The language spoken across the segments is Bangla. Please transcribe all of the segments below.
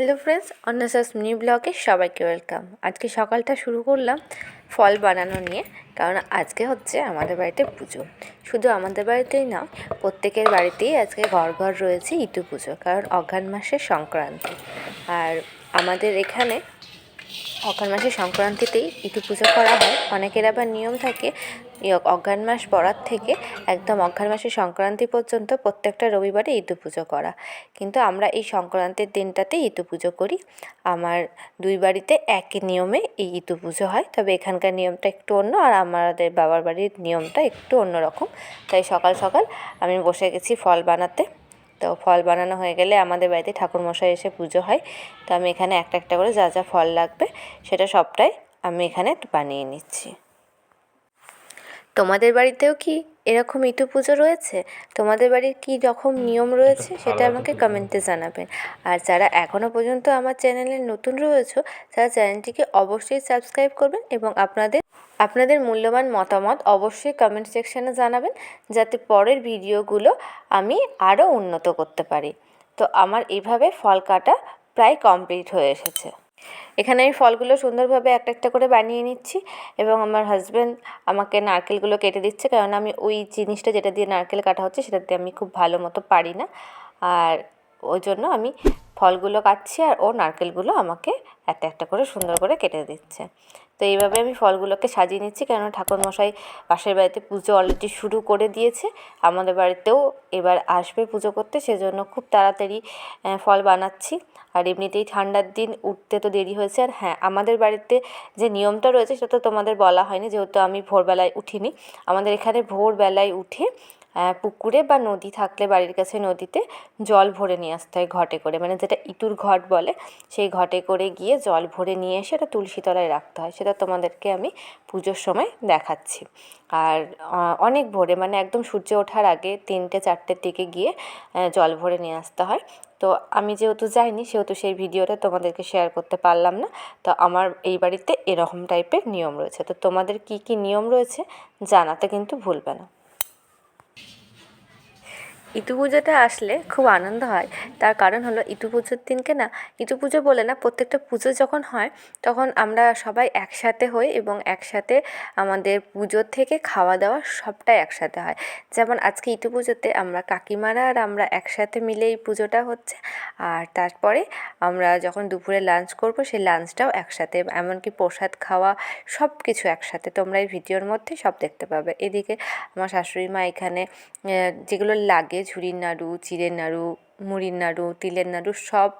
হ্যালো ফ্রেন্ডস অন্বেষাস মিনি ব্লগে সবাইকে ওয়েলকাম আজকে সকালটা শুরু করলাম ফল বানানো নিয়ে, কারণ আজকে হচ্ছে আমাদের বাড়িতে পুজো। শুধু আমাদের বাড়িতেই না প্রত্যেকের বাড়িতেই আজকে ঘর ঘর রয়েছে ইতু পুজো, কারণ অঘ্রাণ মাসের সংক্রান্তি। আর আমাদের এখানে অঘ্রাণ মাসের সংক্রান্তিতেই ইতু পুজো করা হয়। অনেকের আবার নিয়ম থাকে এই অঘ্রাণ মাস পড়ার থেকে একদম অঘ্রাণ মাসের সংক্রান্তি পর্যন্ত প্রত্যেকটা রবিবারে ইতু পুজো করা। কিন্তু আমরা এই সংক্রান্তির দিনটাতে ইতু পুজো করি। আমার দুই বাড়িতে একই নিয়মে এই ইতু পুজো হয়। তবে এখানকার নিয়মটা একটু অন্য আর আমাদের বাবার বাড়ির নিয়মটা একটু অন্যরকম তাই সকাল সকাল আমি বসে গেছি ফল বানাতে। তো ফল বানানো হয়ে গেলে আমাদের বাড়িতে ঠাকুরমশাই এসে পুজো হয়। তো আমি এখানে একটা একটা করে যা যা ফল লাগবে সেটা সবটাই আমি এখানে বানিয়ে নিচ্ছি। তোমাদের বাড়িতেও কি এরকম ইতু পুজো রয়েছে? তোমাদের বাড়ির কী রকম নিয়ম রয়েছে? সেটা আমাকে কমেন্টে জানাবেন। আর যারা এখনও পর্যন্ত আমার চ্যানেলে নতুন রয়েছে তারা চ্যানেলটিকে অবশ্যই সাবস্ক্রাইব করবেন এবং আপনাদের আপনাদের মূল্যবান মতামত অবশ্যই কমেন্ট সেকশানে জানাবেন যাতে পরের ভিডিওগুলো আমি আরও উন্নত করতে পারি। তো আমার এভাবে ফল কাটা প্রায় কমপ্লিট হয়ে এসেছে। এখানে আমি ফলগুলো সুন্দরভাবে একটা একটা করে বানিয়ে নিচ্ছি এবং আমার হাজব্যান্ড আমাকে নারকেলগুলো কেটে দিচ্ছে কারণ আমি ওই জিনিসটা যেটা দিয়ে নারকেল কাটা হচ্ছে সেটা দিয়ে আমি খুব ভালো মতো পারি না। আর ওই জন্য আমি ফলগুলো কাটছি আর ও নারকেলগুলো আমাকে একটা একটা করে সুন্দর করে কেটে দিচ্ছে। তো এইভাবে আমি ফলগুলোকে সাজিয়ে নিচ্ছি। কেননা ঠাকুরমশাই পাশের বাড়িতে পুজো অলরেডি শুরু করে দিয়েছে। আমাদের বাড়িতেও এবার আসবে পুজো করতে। সেজন্য খুব তাড়াতাড়ি ফল বানাচ্ছি। আর এমনিতেই ঠান্ডার দিন উঠতে তো দেরি হয়েছে। আর হ্যাঁ আমাদের বাড়িতে যে নিয়মটা রয়েছে, সেটা তো তোমাদের বলা হয়নি। যেহেতু আমি ভোরবেলায় উঠিনি। আমাদের এখানে ভোরবেলায় উঠে পুকুরে বা নদী থাকলে, বাড়ির কাছে নদীতে জল ভরে নিয়ে আসতে হয় ঘটে করে। মানে যেটা ইঁতুর ঘট বলে, সেই ঘটে করে গিয়ে জল ভরে নিয়ে এসে ওটা তুলসী তলায় রাখতে হয়। সেটা তোমাদেরকে আমি পুজোর সময় দেখাচ্ছি। আর অনেক ভোরে মানে একদম সূর্য ওঠার আগে তিনটে, চারটের দিকে গিয়ে জল ভরে নিয়ে আসতে হয়। তো আমি যেহেতু যাইনি, সেহেতু সেই ভিডিওটা তোমাদেরকে শেয়ার করতে পারলাম না। তো আমার এই বাড়িতে এরকম টাইপের নিয়ম রয়েছে। তো তোমাদের কি কি নিয়ম রয়েছে জানাতে কিন্তু ভুলবে না। ইতু পুজোতে আসলে খুব আনন্দ হয়। তার কারণ হলো ইতু পুজোর দিনকে না, ইতু পুজো বলে না, প্রত্যেকটা পুজো যখন হয়, তখন আমরা সবাই একসাথে হই এবং একসাথে আমাদের পুজোর থেকে খাওয়া দাওয়া সবটাই একসাথে হয়। যেমন আজকে ইটু পুজোতে আমরা কাকিমারা আর আমরা একসাথে মিলে এই পুজোটা হচ্ছে। আর তারপরে আমরা যখন দুপুরে লাঞ্চ করব, সেই লাঞ্চটাও একসাথে, এমনকি প্রসাদ খাওয়া সব কিছু একসাথে। তোমরা এই ভিডিওর মধ্যে সব দেখতে পাবে। এদিকে আমার শাশুড়ি মা এখানে যেগুলো লাগে ঝুড়ির নাড়ু, চিড়ের নাড়ু, মুড়ির নাড়ু, তিলের নাড়ু সব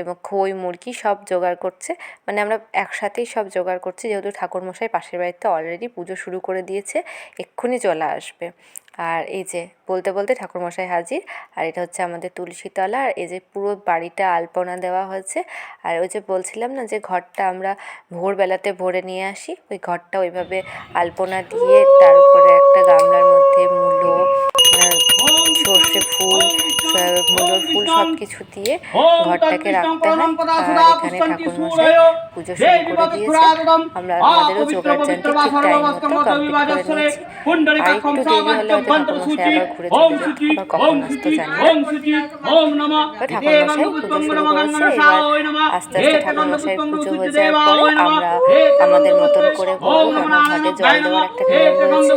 এবং খই, মুরগি সব জোগাড় করছে। মানে আমরা একসাথেই সব জোগাড় করছি, যেহেতু ঠাকুরমশাই পাশের বাড়িতে অলরেডি পুজো শুরু করে দিয়েছে, এক্ষুনি চলে আসবে। আর এই যে, বলতে বলতে ঠাকুরমশাই হাজির, আর এটা হচ্ছে আমাদের তুলসীতলা, আর এই যে পুরো বাড়িটা আলপনা দেওয়া হয়েছে। আর ওই যে বলছিলাম না যে, ঘরটা আমরা ভোরবেলাতে ভরে নিয়ে আসি, ওই ঘরটা ওইভাবে আলপনা দিয়ে তারপরে একটা গামলার মধ্যে মূলো সর্ষে ফুল মূলোর ফুল সব কিছু দিয়ে ঘরটাকে রাখতে হয়। আর এখানে ঠাকুরমশাই পুজো শুরু করে দিয়েছে আমরা আমাদেরও জোগাড় জানতে ঠিক টাইম মতো কমপ্লিট করে নিয়েছি। আর একটু দেরি হলে হয়তো ঠাকুরমশাই আবার ঘুরে চলে যাবে আবার কখন আসতো জানি না। ঠাকুরমশাই পুজো শুরু করেছে। এবার আস্তে আস্তে ঠাকুরমশাই পুজো হয়ে যাওয়ার পরে আমরা আমাদের মতন করে আমার ঘাটে জল দেওয়ার একটা নিয়ম রয়েছে।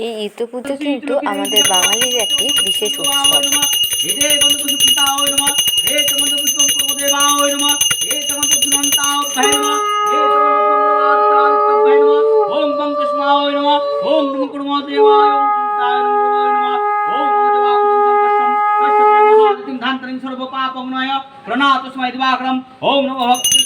এই ইতু পুজো কিন্তু আমাদের বাঙালির একটি বিশেষ উৎসব প্রণাত স্মৈ দিবাকরম ওম নমঃ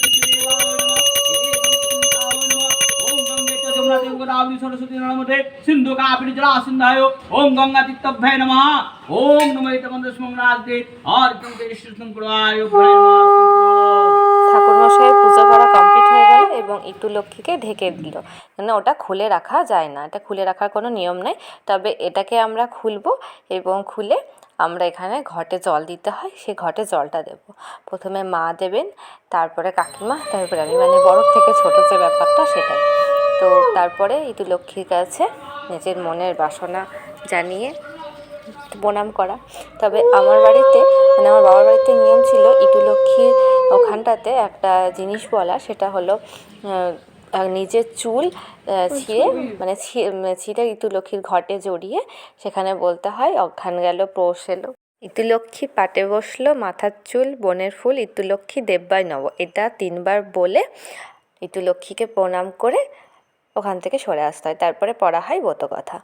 করা কমপ্লিট হয়ে এবং ইটু লক্ষ্মীকে ঢেকে দিল। মানে ওটা খুলে রাখা যায় না। এটা খুলে রাখার কোনো নিয়ম নেই। তবে এটাকে আমরা খুলবো এবং খুলে আমরা এখানে ঘটে জল দিতে হয়। সে ঘটে জলটা দেব। প্রথমে মা দেবেন, তারপরে কাকিমা, তারপরে আমি। মানে বড় থেকে ছোটো যে ব্যাপারটা, সেটাই। তো তারপরে ইটু লক্ষ্মীর কাছে নিজের মনের বাসনা জানিয়ে প্রণাম করা। তবে আমার বাড়িতে মানে আমার বাবার বাড়িতে নিয়ম ছিল ইটু লক্ষ্মীর ওখানটাতে একটা জিনিস বলা, সেটা হলো নিজের চুল ছিঁড়ে মানে ছিঁড়ে ইতু লক্ষ্মীর ঘটে জড়িয়ে সেখানে বলতে হয় অঘ্রান গেল পৌষ এলো। ইতুলক্ষ্মী পাটে বসল, মাথার চুল, বনের ফুল ইতুলক্ষ্মী দেব্যায় নব। এটা তিনবার বলে ইতুলক্ষ্মীকে প্রণাম করে ওখান থেকে সরে আসতে হয়। তারপরে পড়া হয় কথা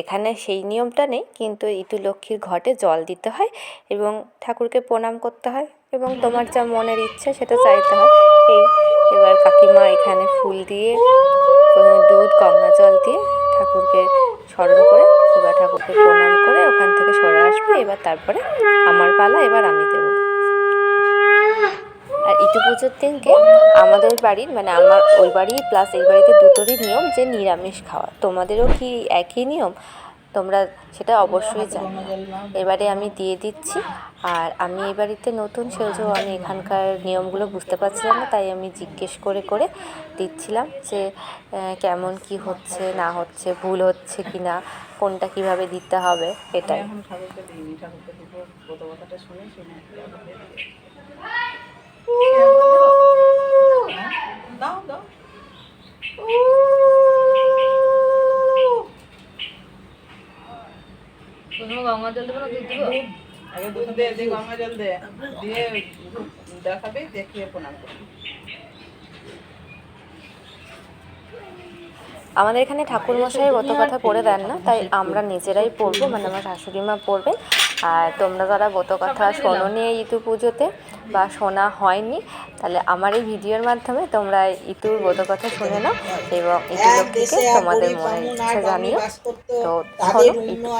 এখানে সেই নিয়মটা নেই, কিন্তু ইতু লক্ষ্মীর ঘটে জল দিতে হয় এবং ঠাকুরকে প্রণাম করতে হয় এবং তোমার যা মনের ইচ্ছে সেটা চাইতে হয়। এই এবার কাকিমা এখানে ফুল দিয়ে দুধ, গঙ্গা জল দিয়ে ঠাকুরকে স্মরণ করে, এবার ঠাকুরকে প্রণাম করে ওখান থেকে সরে আসবে। এবার তারপরে আমার পালা, এবার আমি দেবো। আর ইটু পুজোর দিনকে আমাদের বাড়ির মানে আমার ওই বাড়ি প্লাস এই বাড়িতে দুটোরই নিয়ম যে নিরামিষ খাওয়া। তোমাদেরও কি একই নিয়ম? তোমরা সেটা অবশ্যই জানো। এবারে আমি দিয়ে দিচ্ছি। আর আমি এই বাড়িতে নতুন সেজো আমি এখানকার নিয়মগুলো বুঝতে পারছিলাম না, তাই আমি জিজ্ঞেস করে করে দিচ্ছিলাম যে কেমন কি হচ্ছে, না হচ্ছে, ভুল হচ্ছে কি না কোনটা কীভাবে দিতে হবে, এটাই। শুনে শুনে আমাদের এখানে ঠাকুর মশাই গত কথা পড়ে দেন না, তাই আমরা নিজেরাই পড়ব মানে আমার শাশুড়ি মা আর তোমরা যারা গত কথা শোনোনি নিয়ে ইতু পুজোতে বা শোনা হয়নি তাহলে আমার এই ভিডিওর মাধ্যমে তোমরা ইতুর গত কথা শুনে নাও এবং তোমাদের আর ইচ্ছে জানিও। তো শোনো নামে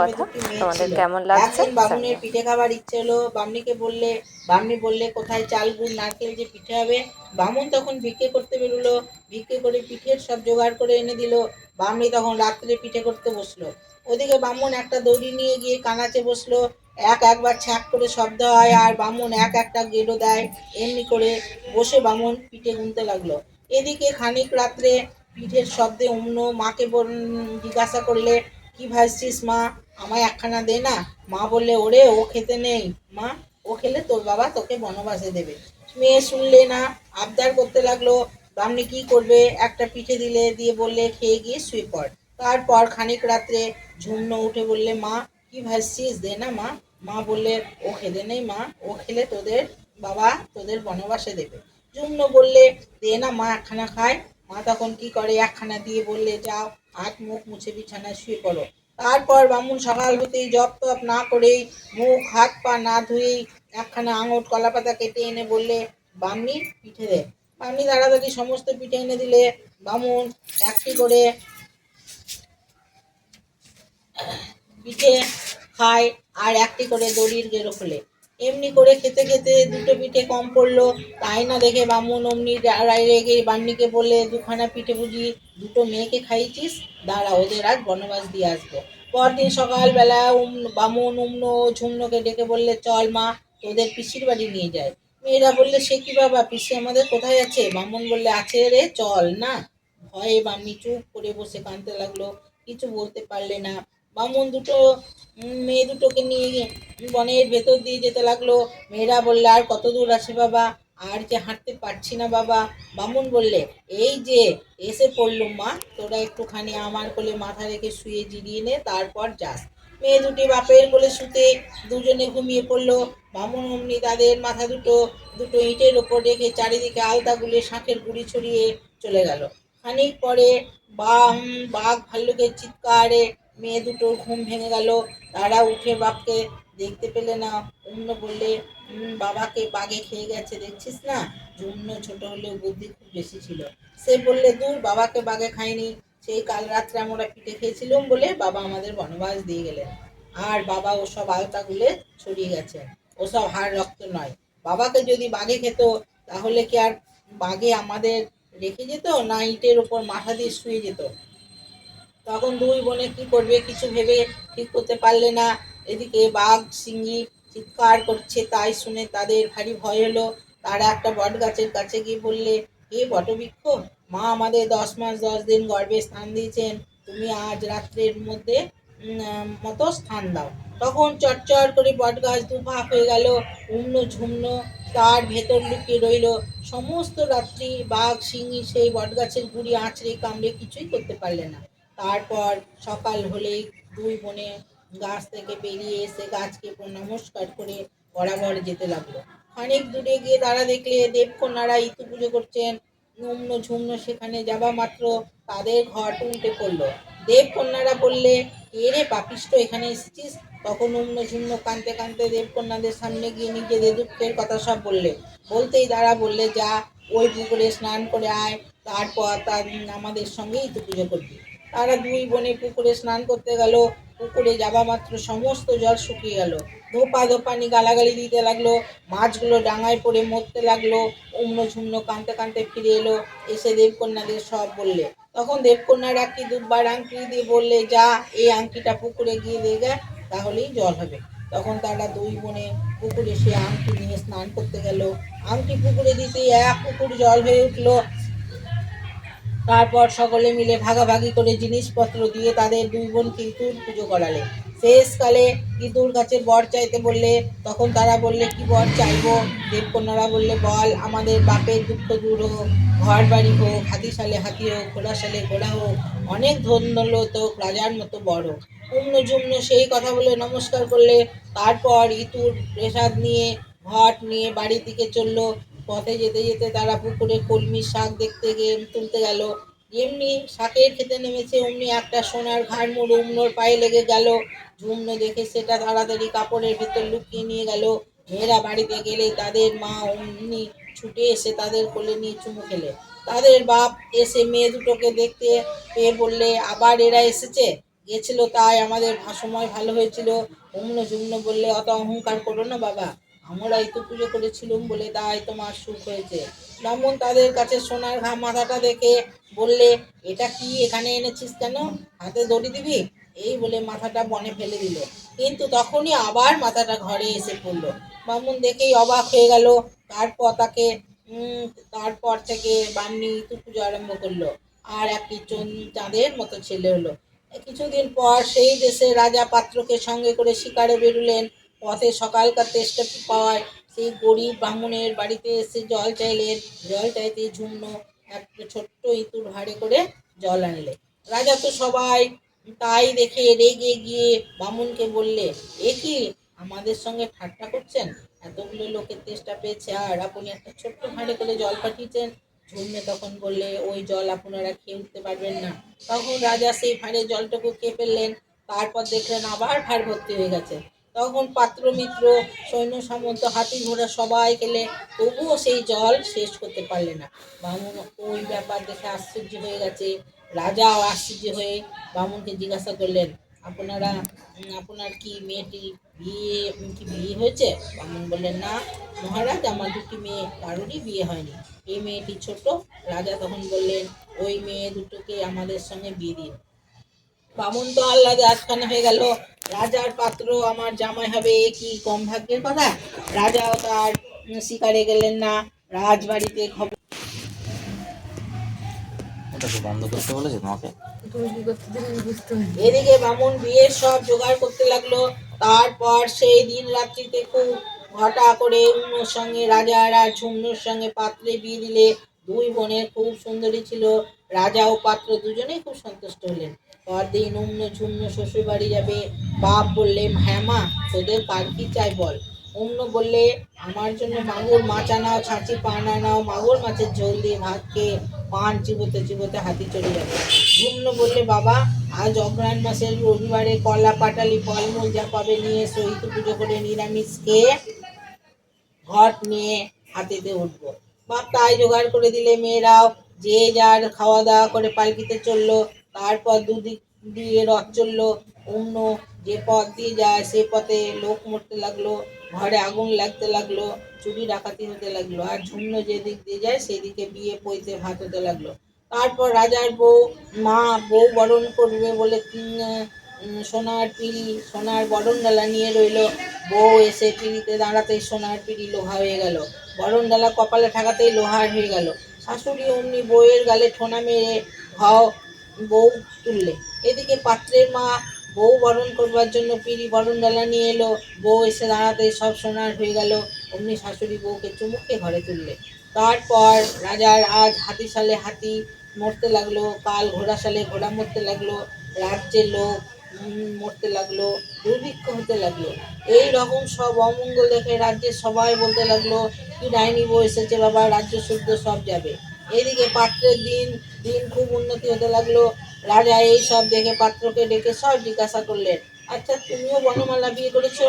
কথা তোমাদের কেমন লাগছে? বামুনের পিঠে খাবার ইচ্ছে হলো বামনিকে বললে বামনি বললে কোথায় চাল গুড় নারকেল যে পিঠে হবে? বামুন তখন ভিক্ষে করতে বেরোলো ভিক্ষে করে পিঠের সব জোগাড় করে এনে দিল। বামনি তখন রাত্রে পিঠে করতে বসল। ওদিকে বামুন একটা দড়ি নিয়ে গিয়ে কানাচে বসল। এক একবার ছ্যাক করে শব্দ হয় আর বামুন এক একটা গেড়ো দেয়, এমনি করে বসে বামুন পিঠে গুনতে লাগল। এদিকে খানিক রাত্রে পিঠের শব্দে অন্য মাকে বল- জিজ্ঞাসা করলে, কি ভাবছিস মা? আমায় একখানা দে না? মা বললে, ওরে, ও খেতে নেই। মা, ও খেলে তোর বাবা তোকে বনবাসে দেবে। মেয়ে শুনলে না, আবদার করতে লাগল, বামনি কি করবে? একটা পিঠে দিলে, দিয়ে বললে, খেয়ে গিয়ে শুয়ে পড়। তারপর খানিক রাত্রে ঝুমন উঠে বললে, মা কি ভাবছিস দে না মা। মা বললে, ও খেতে নেই মা। ও খেলে তোদের বাবা তোদের বনবাসে দেবে। জুম্ন বললে, দে না মা, একখানা খায় মা তখন কি করে? একখানা দিয়ে বললে, যাও, হাত, মুখ মুছে বিছানায় শুয়ে পড়ো। তারপর বামুন সকাল হতেই জপ তপ না করেই মুখ, হাত, পা না ধুয়েই একখানা আঙট কলা পাতা কেটে এনে বললে, বামনি, পিঠে দে। বামনি তাড়াতাড়ি সমস্ত পিঠে এনে দিলে, বামুন একটি করে পিঠে খায় আর একটি করে দড়ির গেরো খোলে। এমনি করে খেতে খেতে দুটো পিঠে কম পড়ল, তাই না দেখে বামুন অমনি রেগে বান্নিকে বলে, দুখানা পিঠে বুঝি দুটো মেয়েকে খাইয়েছিস? দাঁড়া, ওদের আজ বনবাস দিয়ে আসব। পরদিন সকালবেলা উম বামুন উমন ঝুমনোকে ডেকে বললে, চল মা, তোদের পিসির বাড়ি নিয়ে যায় মেয়েরা বললে, সে কি বাবা, পিসি আমাদের কোথায় আছে? বামুন বললে, আছে রে, চল না। ভয়ে বামনি চুপ করে বসে কাঁদতে লাগল, কিছু বলতে পারলে না। বামুন দুটো মেয়ে দুটোকে নিয়ে বনের ভেতর দিয়ে যেতে লাগল। মেয়েরা বললে, আর কত দূর আছে বাবা? আর যে হাঁটতে পারছি না বাবা। বামুন বললে, এই যে, এসে পড়লুম মা। তোরা একটুখানি আমার কোলে মাথা রেখে শুয়ে জিরিয়ে নে, তারপর যাস। মেয়ে দুটি বাপের কোলে শুতে দুজনে ঘুমিয়ে পড়ল। বামুন অমনি তাদের মাথা দুটো দুটো ইটের ওপর রেখে চারিদিকে আলতা গুলে শাঁখের গুড়ি ছড়িয়ে চলে গেল। খানিক পরে বাঘ ভাল্লুকের চিৎকারে মেয়ে দুটোর ঘুম ভেঙে গেল। তারা উঠে বাপকে দেখতে পেলে না। অন্য বললে বাবাকে বাগে খেয়ে গেছে, দেখছিস না? জন্য ছোট হলেও বুদ্ধি খুব বেশি ছিল। সে বললে, দূর, বাবাকে বাগে খায়নি সেই কাল রাত্রে আমরা পিঠে খেয়েছিলাম বলে বাবা আমাদের বনবাস দিয়ে গেলেন। আর বাবা ওসব আলতাগুলে ছড়িয়ে গেছে। ওসব হাড় রক্ত নয়। বাবাকে যদি বাঘে খেত, তাহলে কি আর বাঘে আমাদের রেখে যেত? না ইটের ওপর মাথা দিয়ে শুয়ে যেত? তখন দুই বোনে কি করবে কিছু ভেবে ঠিক করতে পারলে না। এদিকে বাঘ, সিংহী চিৎকার করছে তাই শুনে তাদের ভারী ভয় হলো তারা একটা বট গাছের কাছে গিয়ে বললে, হে বটবৃক্ষ, মা আমাদের দশ মাস দশ দিন গর্ভে স্থান দিয়েছেন। তুমি আজ রাত্রের মধ্যে মতো স্থান দাও। তখন চটচট করে বট গাছ দুভাগ হয়ে গেল, উম্ন ঝুমনো তার ভেতর লুকিয়ে রইল। সমস্ত রাত্রি বাঘ, সিংহী সেই বটগাছের গুড়ি, আঁচড়ে কামড়ে কিছুই করতে পারলে না। তারপর সকাল হলেই দুই বোনে গাছ থেকে বেরিয়ে এসে গাছকে নমস্কার করে বরাবর যেতে লাগল। অনেক দূরে গিয়ে তারা দেখলে দেবকন্যারা ইতু পুজো করছেন, নুম্ন ঝুম্ন সেখানে যাবা মাত্র তাদের ঘর উল্টে পড়ল। দেবকন্যারা বললে কে রে পাপিষ্ট, এখানে এসেছিস? তখন উম্ন ঝুম্ন কানতে কানতে দেবকন্যাদের সামনে গিয়ে নিজেদের দুঃখের কথা সব বললে। বলতেই তারা বললে, যা, ওই পুকুরে স্নান করে আয়, তারপর তার আমাদের সঙ্গেই তো পুজো করবি। তারা দুই বোনে পুকুরে স্নান করতে গেল। পুকুরে যাবা মাত্র সমস্ত জল শুকিয়ে গেল। ধোপা ধোপানি গালাগালি দিতে লাগল। মাছগুলো ডাঙায় পড়ে মরতে লাগল। উম্ন ঝুমনো কানতে কানতে ফিরে এলো। এসে দেবকন্যাদের সব বললে। তখন দেবকন্যার একটি দুব্বার আংটি দিয়ে বললে, যা, এই আংটিটা পুকুরে গিয়ে দেখে তাহলেই জল হবে। তখন তারা দুই বোনে পুকুরে সে আংটি নিয়ে স্নান করতে গেল। আংটি পুকুরে দিতে এক পুকুর জল হয়ে উঠল। তারপর সকলে মিলে ভাগাভাগি করে জিনিসপত্র দিয়ে তাদের দুই বোন ইঁতুর পুজো করালে। শেষকালে ইঁতুর কাছে বর চাইতে বললে, তখন তারা বললে, কি বর চাইব? দেবকন্যারা বললে, বল, আমাদের বাপের দুঃখ দূর হোক ঘর বাড়ি হোক হাতি সালে হাতি হোক ঘোড়া সালে ঘোড়া হোক, অনেক ধন দৌলত হোক, রাজার মতো বড় উম্ন জুম্ন সেই কথা বলে নমস্কার করলে, তারপর ইতুর প্রসাদ নিয়ে, ঘট নিয়ে বাড়ির দিকে চলল। পথে যেতে যেতে তারা পুকুরে কলমির শাক দেখতে গিয়ে তুলতে গেল। এমনি শাকের খেতে নেমেছে, অমনি একটা সোনার ঘাড় মুড় উমনোর পায়ে লেগে গেল। ঝুমনো দেখে সেটা তাড়াতাড়ি কাপড়ের ভিতর লুকিয়ে নিয়ে গেল। মেয়েরা বাড়িতে গেলে তাদের মা অমনি ছুটে এসে তাদের কোলে নিয়ে চুমু খেলে। তাদের বাপ এসে মেয়ে দুটোকে দেখতে পেয়ে বললে, আবার এরা এসেছে? গেছিল তাই আমাদের ভাসময় ভালো হয়েছিল। অমন জুম্ন বললে, অত অহংকার করো না বাবা। আমরা এই তো পুজো করেছিলুম বলে তাই তোমার সুখ হয়েছে। ব্রাহ্মণ তাদের কাছে সোনার ঘা মাথাটা দেখে বললে, এটা কি এখানে এনেছিস কেন? হাতে দড়ি দিবি? এই বলে মাথাটা বনে ফেলে দিল। কিন্তু তখনই আবার মাথাটা ঘরে এসে পড়ল। ব্রাহ্মণ দেখেই অবাক হয়ে গেল। তারপর তাকে তারপর থেকে বামনি ইতু পুজো আরম্ভ করল। আর একটি চাঁদের মতো ছেলে হলো। কিছুদিন পর সেই দেশে রাজা পাত্রকে সঙ্গে করে শিকারে বেরুলেন। পথে সকালকার তেষ্টা পাওয়ায় সেই গরিব ব্রাহ্মণের বাড়িতে এসে জল চাইলেন জল চাইতে ঝুমন একটা ছোট্ট ইঁতুর ভাড়ে করে জল আনলে। রাজা তো সবাই তাই দেখে রেগে গিয়ে বামুনকে বললে, এ কি, আমাদের সঙ্গে ঠাট্টা করছেন? এতগুলো লোকের তেষ্টা পেয়েছে আর আপনি একটা ছোট্ট ভাঁড়ে করে জল পাঠিয়েছেন? ঝুমনে তখন বললে, ওই জল আপনারা খেয়ে উঠতে পারবেন না। তখন রাজা সেই ভাঁড়ে জলটুকু খেয়ে ফেললেন। তারপর দেখলেন আবার ভাঁড় ভর্তি হয়ে গেছে। তখন পাত্র মিত্র, সৈন্য সামন্ত, হাতি ঘোড়া সবাই গেলে তবুও সেই জল শেষ করতে পারলে না। বামুন ওই ব্যাপার দেখে আশ্চর্য হয়ে গেছে। রাজাও আশ্চর্য হয়ে বামুনকে জিজ্ঞাসা করলেন, আপনারা আপনার কি মেয়েটি বিয়ে কি বিয়ে হয়েছে? বামুন বললেন, না, মহারাজ, আমার দুটি মেয়ে, কারোরই বিয়ে হয়নি। এই মেয়েটি ছোট। রাজা তখন বললেন, ওই মেয়ে দুটোকে আমাদের সঙ্গে বিয়ে দিন। বামুন তো আল্লাদে আটখানে হয়ে গেল। রাজার পাত্র আমার জামাই হবে এ কি কম ভাগ্যের কথা? রাজাও তার শিকারে গেলেন না রাজবাড়িতে খবর ওটাকে বন্ধ করতে বলেছে তোমাকে? এদিকে বামুন বিয়ের সব জোগাড় করতে লাগল। তারপর সেই দিন রাত্রিতে খুব ঘটা করে উন্নর সঙ্গে রাজার আর ঝুমনুর সঙ্গে পাত্রে বিয়ে দিলে দুই বোনের খুব সুন্দরী ছিল। রাজা ও পাত্র দুজনেই খুব সন্তুষ্ট হলেন। পরদিন উম্ন ঝুমনো শ্বশুর বাড়ি যাবে। বাপ বললেন হ্যাঁ মা, তোদের কার কি চাই বল? অন্য বললে, আমার জন্য মাগুর মাছ আনাও, ছাঁচি পান আনাও, মাগুর মাছের ঝোল দিয়ে ভাত খেয়ে পান চিবোতে চিবোতে হাতি চলে যাবে। ঝুমনো বললে, বাবা, আজ অগ্রহায়ণ মাসের রবিবারে কলা, পাটালি, ফলমূল যা পাবে নিয়ে সহিত পুজো করে নিরামিষ খেয়ে ঘট নিয়ে হাতিতে উঠবো। বাপ তাই জোগাড় করে দিলে মেয়েরাও, যে যার খাওয়া দাওয়া করে পালকিতে চলল তারপর দুদিক দিয়ে রথ চলল, অন্য যে পথ দিয়ে যায় সে পথে লোক মরতে লাগল, ঘরে আগুন লাগতে লাগল, চুরি ডাকাতি হতে লাগল, আর ঝুমন যেদিক দিয়ে যায় সেদিকে বিয়ে পইতে ভাত হতে লাগল। তারপর রাজার বউ, মা, বউ বরণ করবে বলে সোনার পিড়ি, সোনার বরণ ডালা নিয়ে রইল। বউ এসে পিড়িতে দাঁড়াতেই সোনার পিড়ি লোহা হয়ে গেল। বরণ ডালা কপালে ঠাকাতেই লোহার হয়ে গেল। শাশুড়ি অমনি বউয়ের গালে ঠোনা মেরে ঘাও বউ তুললে। এদিকে পাত্রের মা বউ বরণ করবার জন্য পিড়ি বরণ ডালা নিয়ে এলো। বউ এসে দাঁড়াতে সব সোনার হয়ে গেল। অমনি শাশুড়ি বউকে চুমুকে ঘরে তুললে। তারপর রাজার আজ হাতি সালে হাতি মরতে লাগল, কাল ঘোড়া সালে ঘোড়া মরতে লাগল রাজ্যের লোক মরতে লাগল, দুর্ভিক্ষ হতে লাগল। এই রকম সব অমঙ্গল দেখে রাজ্যের সবাই বলতে লাগল, কি ডাইনি বউ এসেছে বাবা, রাজ্য শুদ্ধ সব যাবে। এদিকে পাত্রের দিন দিন খুব উন্নতি হতে লাগল। রাজা এই সব দেখে পাত্রকে ডেকে সব জিজ্ঞাসা করলেন আচ্ছা তুমিও বনমালা বিয়ে করেছ?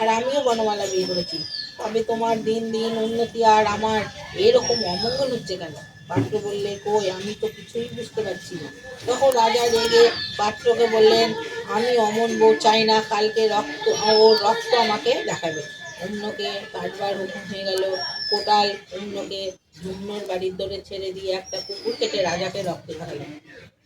আর আমিও বনমালা বিয়ে করেছি। তবে তোমার দিন দিন উন্নতি আর আমার এরকম অমঙ্গল হচ্ছে কেন? পাত্র বললে, কই, আমি তো কিছুই বুঝতে পারছি না। তখন রাজা রেগে পাত্রকে বললেন, আমি অমন বউ চাই না, কালকে রক্ত ওর রক্ত আমাকে দেখাবে। অন্যকে কাটবার হুকুম হয়ে গেল কোটাল অন্যকে ঝুমনোর বাড়ির দরে ছেড়ে দিয়ে একটা কুকুর কেটে রাজাকে রক্ত দেখালেন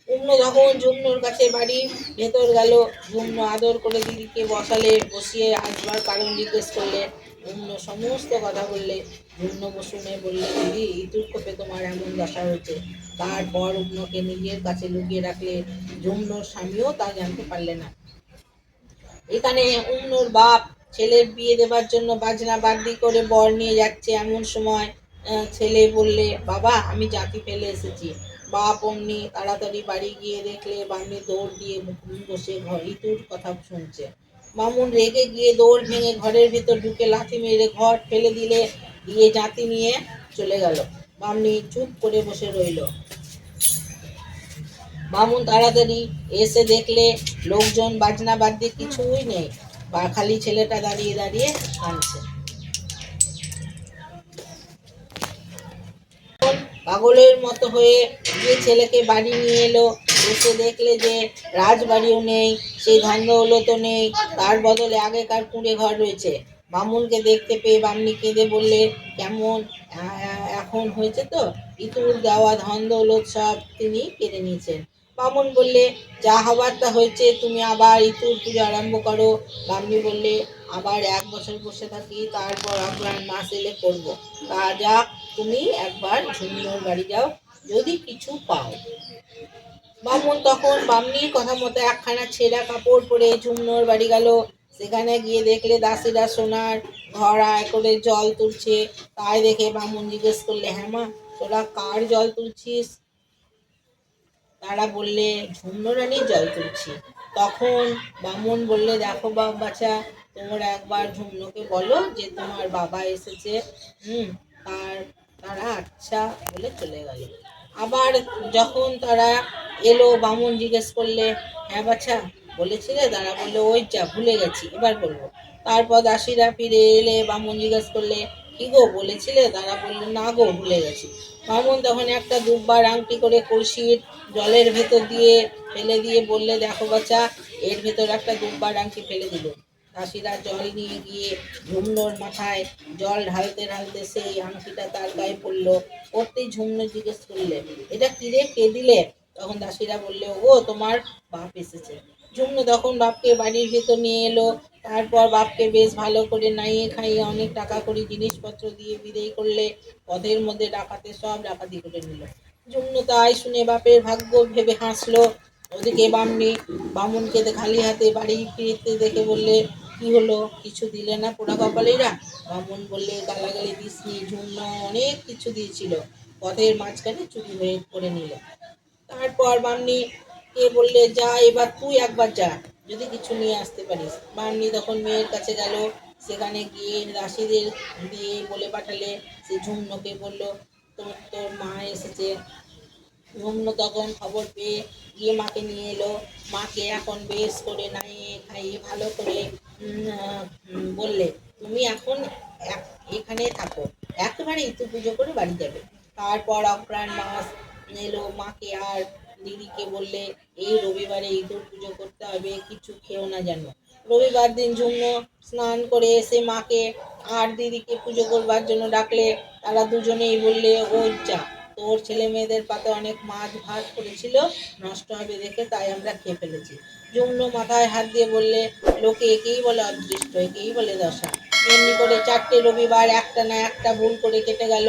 অন্য যখন ঝুমনোর কাছে বাড়ি, ভেতর গেল ঝুমন আদর করে দিদিকে বসালে, বসিয়ে আসবার কারণ জিজ্ঞেস করলে, অন্য সমস্ত কথা বললে ঝুমন বসুনে বললে, দিদি ইতুর কোপে তোমার এমন দশা হয়েছে। তারপর অন্যকে নিজের কাছে লুকিয়ে রাখলে ঝুমনোর স্বামীও তা জানতে পারলে না। এখানে অন্যর বাপ ছেলের বিয়ে দেবার জন্য বাজনা বাদ্যি করে বর নিয়ে যাচ্ছে এমন সময় ছেলে বললে, বাবা, আমি জাতি ফেলে এসেছি। বাপ অমনি তাড়াতাড়ি বাড়ি গিয়ে দেখলে বামনি দৌড় দিয়ে বসে ঘর ইতুর কথা শুনছে। মামুন রেগে গিয়ে দৌড় ভেঙে ঘরের ভিতর ঢুকে লাথি মেরে ঘর ফেলে দিলে দিয়ে জাতি নিয়ে চলে গেল। বামনি চুপ করে বসে রইল। মামুন তাড়াতাড়ি এসে দেখলে লোকজন বাজনা বাদ্যে কিছুই নেই। বা খালি ছেলেটা দাঁড়িয়ে দাঁড়িয়ে কাঁদছে পাগলের মতো হয়ে যে ছেলেকে বাড়ি নিয়ে এলো, এসে দেখলে যে রাজবাড়িও নেই, সেই ধান দৌলতও নেই, তার বদলে আগেকার কুঁড়ে ঘর রয়েছে। বামুনকে দেখতে পেয়ে বামনি কেঁদে বললে, কেমন? এখন হয়েছে তো? ইতুর দেওয়া ধন দৌলত সব তিনি কেড়ে নিয়েছেন। বামুন বললে, যা হবার তা হয়েছে, তুমি আবার ইতুর পুজো আরম্ভ করো। বামনি বললে, আবার এক বছর বসে থাকি, তারপর অগ্রহায়ণ মাস এলে করব। তা যাক, তুমি একবার ঝুমনোর বাড়ি যাও, যদি কিছু পাও। বামুন তখন বামনির কথা মতো একখানা ছেঁড়া কাপড় পরে ঝুমনোর বাড়ি গেল। সেখানে গিয়ে দেখলে দাসীরা সোনার ঘর আয় করে জল তুলছে। তাই দেখে বামুন জিজ্ঞেস করলে হ্যাঁ মা, তোরা কার জল তুলছিস? তারা বললে, ঝুমনো রানীর জল তুলছি। তখন বামুন বললে, দেখো বাপ বাচ্চা তোমরা একবার ঝুমনোকে বলো যে তোমার বাবা এসেছে। হুম, তার, তারা আচ্ছা বলে চলে গেল। আবার যখন তারা এলো, বামুন জিজ্ঞেস করলে হ্যাঁ বাচ্চা বলেছিলে? তারা বলল, ওই যা, ভুলে গেছি, এবার বলব। তারপর দাসীরা ফিরে এলে, বামুন জিজ্ঞেস করলে কি গো বলেছিলে? তারা বলল, না গো, ভুলে গেছি। বামুন তখন একটা দুব্বার আংটি করে কলসির জলের ভেতর দিয়ে ফেলে দিয়ে বললে, দেখো বাচ্চা এর ভেতর একটা দুব্বার আংটি ফেলে দিল। দাসীরা জল নিয়ে গিয়ে ঝুমনোর মাথায় জল ঢালতে ঢালতে সেই আংটিটা তার গায়ে পড়ল। পড়তেই ঝুমনো জিজ্ঞেস করলে, এটা কিরে? কে দিলে? তখন দাসীরা বললে ও তোমার বাপ এসেছে। ঝুমনো তখন বাপকে বাড়ির ভেতর নিয়ে এলো। তারপর বাপকে বেশ ভালো করে নাইয়ে খাইয়ে অনেক টাকা করে জিনিসপত্র দিয়ে বিদায় করলে পথের মধ্যে ডাকাতে সব ডাকাতি করে নিল। ঝুমনো তাই শুনে বাপের ভাগ্য ভেবে হাসলো। ওদিকে বামনি বামুনকে খালি হাতে বাড়ি ফিরতে দেখে বললে, কি হলো? কিছু দিলে না পোড়া কপালেরা? বামুন বললে, গালাগালি দিসনি ঝুমনো অনেক কিছু দিয়েছিল। পথের মাঝখানে চুরি হয়ে করে নিল। তারপর বামনি কে বললে, যা, এবার তুই একবার যা। যদি কিছু নিয়ে আসতে পারিস। বামনি তখন মেয়ের কাছে গেল। সেখানে গিয়ে দাসীদের দিয়ে বলে পাঠালে। সে ঝুমনোকে বলল, তোর তোর মা এসেছে। ঝুমন তখন খবর পেয়ে গিয়ে মাকে নিয়ে এলো। মাকে এখন বেশ করে নাইয়ে খাইয়ে ভালো করে বললে, তুমি এখন এখানে থাকো। একেবারে ইতু পুজো করে বাড়ি যাবে। তারপর অগ্রাণ মাস এলো। মাকে আর দিদিকে বললে, এই রবিবারে ইঁদুর পুজো করতে হবে, কিছু খেও না যেন। রবিবার দিন ঝুমন স্নান করে এসে মাকে আর দিদিকে পুজো করবার জন্য ডাকলে, তারা দুজনেই বললে ও যা, তোর ছেলে মেয়েদের পাতে অনেক মাছ ভাত করেছিল, নষ্ট হবে দেখে তাই আমরা খেয়ে ফেলেছি। যুগ্ন মাথায় হাত দিয়ে বললে, লোকে একেই বলে অদৃষ্ট, একেই বলে দশা। এমনি করে চারটে রবিবার একটা না একটা ভুল করে কেটে গেল।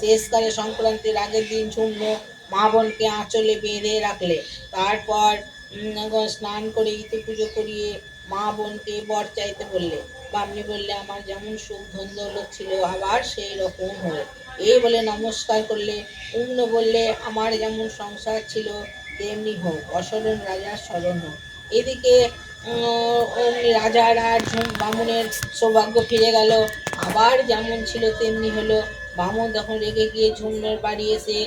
শেষকালে সংক্রান্তির আগের দিন ঝুমনো মা বোনকে আঁচলে বেঁধে রাখলে। তারপর স্নান করে ইতি পুজো করিয়ে মা বোনকে বর চাইতে বললে বামনি বললে আমার যেমন সুখ ধন ছিল, আবার সেই রকম হলো। এই বলে নমস্কার করলে। অন্য বললে, আমার যেমন সংসার ছিল, তেমনি হোক অসরণ রাজার স্মরণ হোক। এদিকে রাজার আর বামুনের সৌভাগ্য ফিরে গেল। আবার যেমন ছিল, তেমনি হলো। বামুন তখন রেগে গিয়ে ঝুমনোর বাড়ি এসে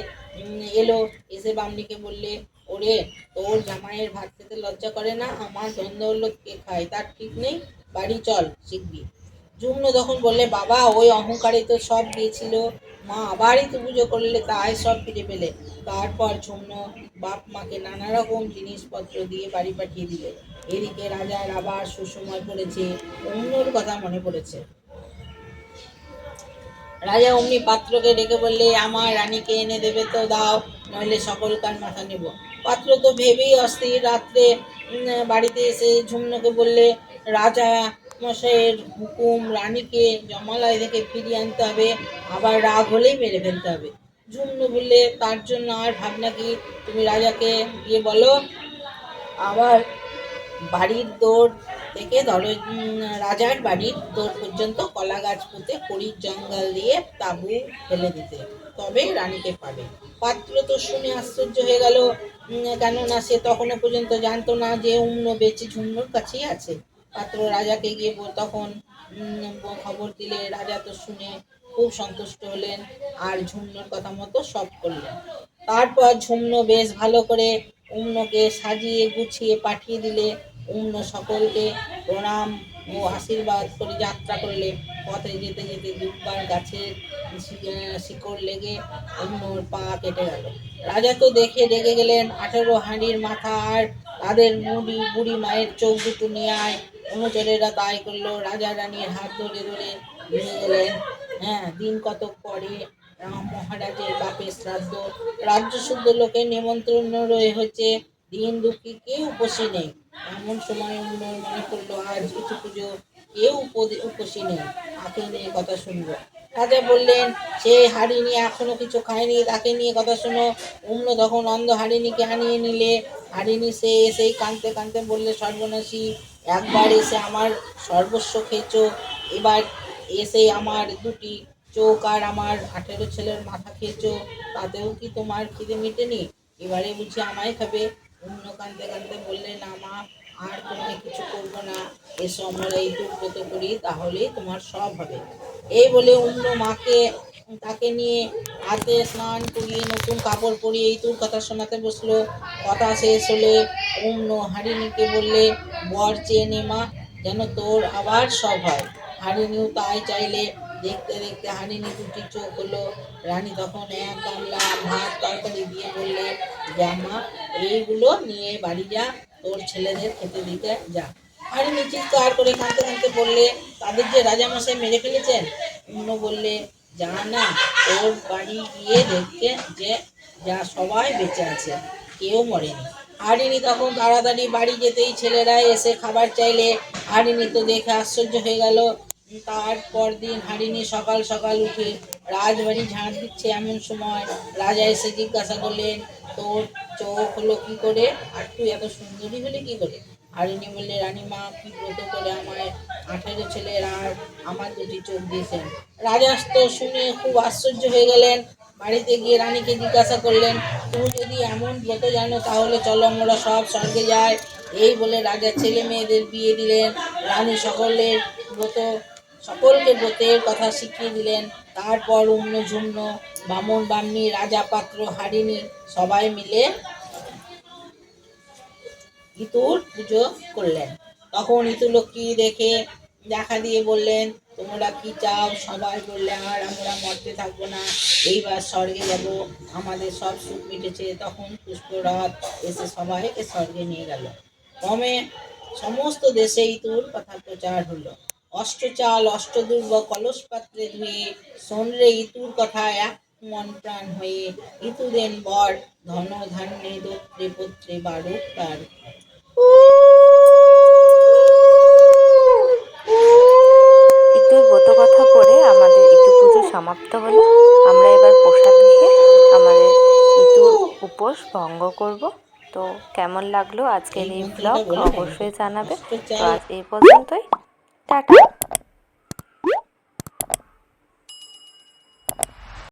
এলো, এসে বামনিকে বললে, ওরে, তোর জামাইয়ের ভাত খেতে লজ্জা করে না? আমার দ্বন্দ্ব কে খায়, তার ঠিক নেই? বাড়ি চল, শিখবি। যুগ্ন তখন বললে, বাবা, ওই অহংকারে তো সব দিয়েছিল মা আবারই তো পুজো করলে, তাই সব ফিরে পেলে। তারপর ঝুমন বাপ মাকে নানা রকম জিনিসপত্র দিয়ে বাড়ি পাঠিয়ে দিলে। এদিকে রাজার আবার সুসময় পড়েছে, অন্যর কথা মনে পড়েছে। রাজা অমনি পাত্রকে ডেকে বললে, আমার রানীকে এনে দেবে তো, দাও, নইলে সকলকার মাথা নেব। পাত্র তো ভেবেই অস্থির রাত্রে বাড়িতে এসে ঝুমনোকে বললে, রাজা মশাইয়ের হুকুম, রানীকে জমালয় থেকে ফিরিয়ে আনতে হবে, আবার রাগ হলেই মেরে ফেলতে হবে। ঝুমনু বললে, তার জন্য আর ভাবনা কি? তুমি রাজাকে গিয়ে বলো, আবার বাড়ির দৌড় থেকে ধরো রাজার বাড়ির দৌড় পর্যন্ত কলা গাছ পুঁতে খড়ির জঙ্গল দিয়ে তাঁবু ফেলে দিতে। তবে রানীকে পাবে। পাত্র তো শুনে আশ্চর্য হয়ে গেল কেননা সে তখনও পর্যন্ত জানতো না যে উম্ন বেঁচে ঝুমনোর কাছেই আছে। পাত্র রাজাকে গিয়ে তখন খবর দিলে রাজা তো শুনে খুব সন্তুষ্ট হলেন আর ঝুমনোর কথা মতো সব করলেন। তারপর ঝুমনো বেশ ভালো করে উম্নকে সাজিয়ে গুছিয়ে পাঠিয়ে দিলে উম্ন সকলকে প্রণাম ও আশীর্বাদ করে যাত্রা করলে পথে যেতে যেতে দুবার গাছের শিকড় লেগে উম্নর পা কেটে গেল। রাজা তো দেখে রেগে গেলেন, আঠেরো হাঁড়ির মাথা আর তাদের মুড়ি, বুড়ি মায়ের চোখ দুটো নিয়ে আয়। অনুচরেরা তাই করল, রাজা রানীর হাত ধরে ধরে নিয়ে গেলেন। হ্যাঁ দিন কতক পরে মহারাজের বাপের শ্রাদ্ধ। রাজ্য শুদ্ধ লোকের নিমন্ত্রণ রয়ে হচ্ছে। দিন দুঃখী কেউ উপসী নেই। এমন সময় অন্য মনে করল আজ ইটু পুজো কেউ উপসী নেই। তাকে নিয়ে কথা শুনব। রাজা বললেন, সে হারিনি এখনও কিছু খায়নি। তাকে নিয়ে কথা শোনো। অন্য তখন অন্ধ হারিনিকে আনিয়ে নিলে। হারিনি সে এসেই কাঁদতে কাঁদতে বললে, সর্বনাশী, একবার এসে আমার সর্বস্ব খেয়েছো। এবার এসেই আমার দুটি চোখ আর আমার আঠেরো ছেলের মাথা খেয়েছো, তাতেও কি তোমার খিদে মিটেনি? এবারে বুঝি আমায় খাবে। অন্য কানতে কানতে বললে, না মা, আর তোমায় কিছু করব না। এসো আমরা এই দুর্গত করি তাহলে তোমার সব হবে। এই বলে অন্য মাকে, তাকে নিয়ে হাতে স্নান করিয়ে নতুন কাপড় পরিয়ে এই তোর কথা শোনাতে বসল। কথা শেষ হলে অন্য হারিনীকে বললে, বর চেয়ে নে মা, যেন তোর আবার সব হয়। হারিনীও তাই চাইলে দেখতে দেখতে হারিনী দুটি চোখ হলো। রানী তখন এক গামলা ভাত তরকারি দিয়ে বললে জামা এইগুলো নিয়ে বাড়ি যা, তোর ছেলেদের খেতে দিতে যা। হারিনী চিৎকার করে কাঁদতে কাঁদতে বললে, তাদের যে রাজামশাই মেরে ফেলেছেন? অন্য বললে, যা না ওর বাড়ি গিয়ে দেখতে যে যা সবাই বেঁচে আছে, কেউ মরেনি। হারিনী তখন তাড়াতাড়ি বাড়ি যেতেই ছেলেরা এসে খাবার চাইলে হারিনী তো দেখে আশ্চর্য হয়ে গেল। তারপর দিন হারিনী, সকাল সকাল উঠে রাজবাড়ি ঝাঁট দিচ্ছে এমন সময়। রাজা এসে জিজ্ঞাসা করলেন, তোর চোখ হলো কি করে? আর তুই এত সুন্দরী হলে কি করে? হারিনী বললে, রানীমা, কি ব্রত করে আমায়? আঠেরো ছেলের আর আমার দুটি চোখ দিয়েছেন। রাজা তো শুনে খুব আশ্চর্য হয়ে গেলেন। বাড়িতে গিয়ে রানীকে জিজ্ঞাসা করলেন, তুমি যদি এমন ব্রত জানো, তাহলে চলো আমরা সব স্বর্গে যাই। এই বলে রাজা ছেলে মেয়েদের বিয়ে দিলেন। রানী সকলের ব্রত সকলকে ব্রতের কথা শিখিয়ে দিলেন। তারপর উম্ন ঝুম্ন, বামন, বামনি, রাজা, পাত্র, হারিণী সবাই মিলে ইতুর পুজো করলেন। তখন ইতুলক্ষ্মী দেখে দেখা দিয়ে বললেন, তোমরা কি চাও? সবাই বললে, আর আমরা মরতে থাকব না। এইবার স্বর্গে যাব। আমাদের সব সুখ মিটেছে। তখন পুষ্পরথ এসে সবাইকে স্বর্গে নিয়ে গেল। ক্রমে সমস্ত দেশে ইতুর কথা প্রচার হলো। অষ্টচাল অষ্টদুর্গ কলস পাত্রে ধুয়ে শোনরে ইতুর কথা এক মন প্রাণ হয়ে ইতু দেন বর ধন ধান্যে দত্রে পুত্রে ইতুর ব্রত কথা পড়ে আমাদের ইতু পুজো সমাপ্ত হলো। আমরা এবার প্রসাদ খেয়ে আমাদের ইতুর উপোস ভঙ্গ করব। তো কেমন লাগল আজকের এই ব্লগ অবশ্যই জানাবে। তো আজ এই পর্যন্তই। 大哥